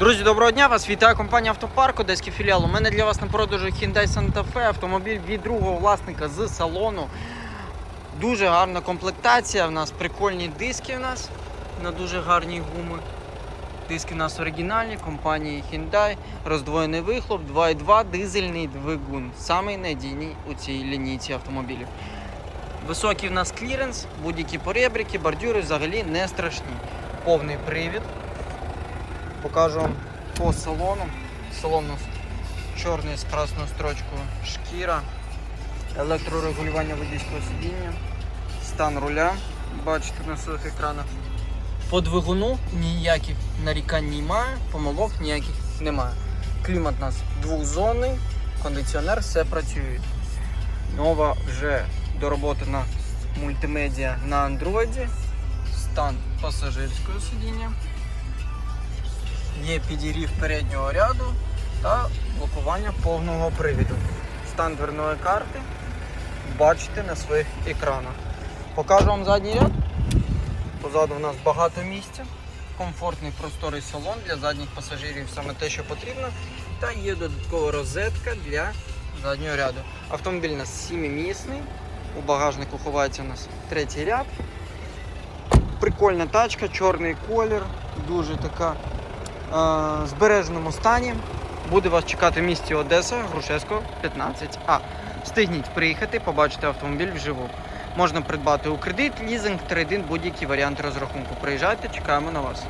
Друзі, доброго дня! Вас вітає компанія Автопарк, Одеський філіал. У мене для вас на продажу Hyundai Santa Fe, автомобіль від другого власника з салону. Дуже гарна комплектація. У нас прикольні диски у нас на дуже гарні гуми. Диски у нас оригінальні, компанії Hyundai, роздвоєний вихлоп, 2.2 дизельний двигун. Самий надійний у цій лінійці автомобілів. Високий в нас кліренс, будь-які поребрики, бордюри взагалі не страшні. Повний привід. Покажу вам по салону. Салон у нас чорний з красною строчкою шкіра, електрорегулювання водійського сидіння, стан руля, бачите на своїх екранах. По двигуну ніяких нарікань немає, помилок ніяких немає. Клімат у нас двохзонний, кондиціонер, все працює. Нова вже дороботана мультимедіа на андроїді, стан пасажирського сидіння. Є підігрів переднього ряду та блокування повного привіду. Стан дверної карти бачите на своїх екранах. Покажу вам задній ряд. Позаду у нас багато місця, комфортний просторий салон для задніх пасажирів, саме те, що потрібно. Та є додаткова розетка для заднього ряду. Автомобіль у нас 7-місний, у багажнику ховається у нас третій ряд. Прикольна тачка, чорний колір, дуже така збереженому стані. Буде вас чекати в місті Одеса, Грушевського, 15А. Встигніть приїхати, побачити автомобіль вживу. Можна придбати у кредит, лізинг, трейдинг, будь-який варіант розрахунку. Приїжджайте, чекаємо на вас.